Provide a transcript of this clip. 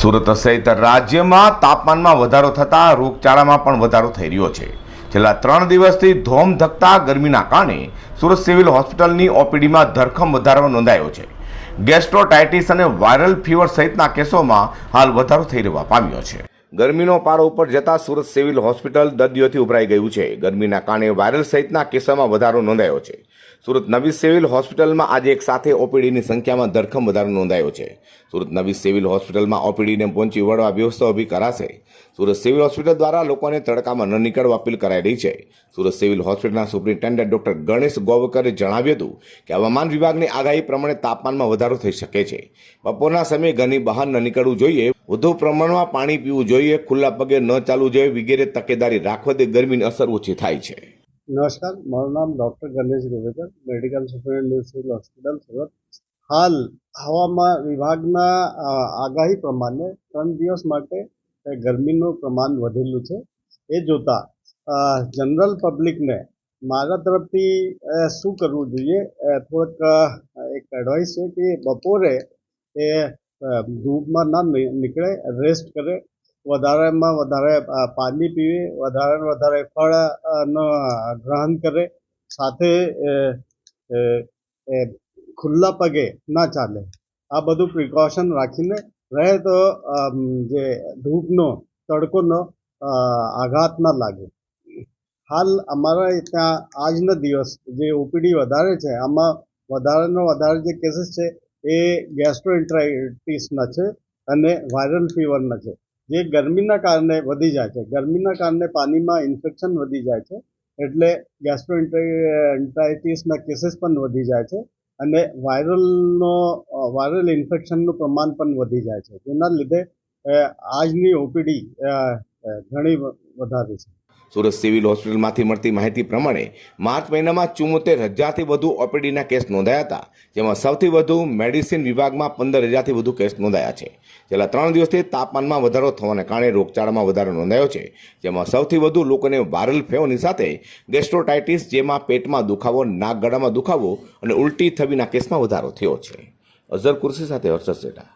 સુરત સહિત રાજ્યમાં તાપમાનમાં વધારો થતાં રોગચાળામાં પણ વધારો થઈ રહ્યો છે. છેલ્લા ત્રણ દિવસથી ધોમ ધકતા ગરમીના કારણે સુરત સિવિલ હોસ્પિટલની ઓપીડીમાં ધરખમ વધારો નોંધાયો છે. ગેસ્ટ્રોટાઇટિસ અને વાયરલ ફીવર સહિતના કેસોમાં હાલ વધારો થઈ રહેવા પામ્યો છે. ગરમીનો પારો ઉપર જતા સુરત સિવિલ હોસ્પિટલ દર્દીઓથી ઉભરાઈ ગયું છે. ગરમીના કારણે વાયરલ સહિતના કેસોમાં વધારો નોંધાયો છે. સુરત નવી સિવિલ હોસ્પિટલમાં આજે એક સાથે ઓપીડીની સંખ્યામાં ધરખમ વધારો નોંધાયો છે. સુરત નવી સિવિલ હોસ્પિટલમાં ઓપીડીને પહોંચી વળવા વ્યવસ્થા ઊભી કરાશે. સુરત સિવિલ હોસ્પિટલ દ્વારા લોકોને તડકામાં ન નીકળવા અપીલ કરાઈ રહી છે. સુરત સિવિલ હોસ્પિટલના સુપ્રિન્ટેન્ડન્ટ ડોક્ટર ગણેશ ગોવકરે જણાવ્યું હતું કે હવામાન વિભાગની આગાહી પ્રમાણે તાપમાનમાં વધારો થઈ શકે છે. બપોરના સમયે ઘરની બહાર ન નીકળવું જોઈએ. વધુ પ્રમાણમાં પાણી પીવું જોઈએ. ખુલ્લા પગે ન ચાલવું જોઈએ. વગેરે તકેદારી રાખવાથી ગરમીની અસર ઓછી થાય છે. નમસ્કાર, મારું નામ doctor Ganesh Govekar medical superintendent hospital Surat. હાલ હવામાન વિભાગના આગાહી પ્રમાણે ત્રણ દિવસ માટે ગરમીનું પ્રમાણ વધેલું છે. એ જોતાં જનરલ પબ્લિકને મારા તરફથી શું કરવું જોઈએ? થોડુંક એક એડવાઇસ છે કે બપોરે એ ધૂપમાં ના નીકળે રેસ્ટ કરે વધારેમાં વધારે પાણી પીવે વધારે વધારે ફળ ગ્રહણ કરે, સાથે ખુલ્લા પગે ના ચાલે. આ બધું પ્રિકોશન રાખીને રહે તો જે ધૂપનો, તડકોનો આઘાત ના લાગે. હાલ અમારા ત્યાં આજના દિવસ જે ઓપીડી વધારે છે, આમાં વધારેનો વધારે જે કેસીસ છે, એ ગેસ્ટ્રોઇન્ટ્રાઇટિસના છે અને વાયરલ ફીવરના છે. જે ગરમીના કારણે વધી જાય છે. ગરમીના કારણે પાણીમાં ઇન્ફેક્શન વધી જાય છે. એટલે ગેસ્ટ્રોઇન્ટ્રાઇટિસના કેસીસ પણ વધી જાય છે અને વાયરલનો વાયરલ ઇન્ફેક્શનનું પ્રમાણ પણ વધી જાય છે. જેના લીધે આજની ઓપીડી ઘણી વધારે છે. સુરત સિવિલ હોસ્પિટલમાંથી મળતી માહિતી પ્રમાણે માર્ચ મહિનામાં ચુમ્મોતેર હજારથી વધુ ઓપીડીના કેસ નોંધાયા હતા, જેમાં સૌથી વધુ મેડિસિન વિભાગમાં પંદર હજારથી વધુ કેસ નોંધાયા છે. છેલ્લા ત્રણ દિવસથી તાપમાનમાં વધારો થવાને કારણે રોગચાળામાં વધારો નોંધાયો છે, જેમાં સૌથી વધુ લોકોને વાયરલ ફેવની સાથે ગેસ્ટ્રોટાઇટિસ, જેમાં પેટમાં દુખાવો, નાક ગળામાં દુખાવો અને ઉલટી થવીના કેસમાં વધારો થયો છે. અઝર કુર્સી સાથે હર્ષદ સેઠા.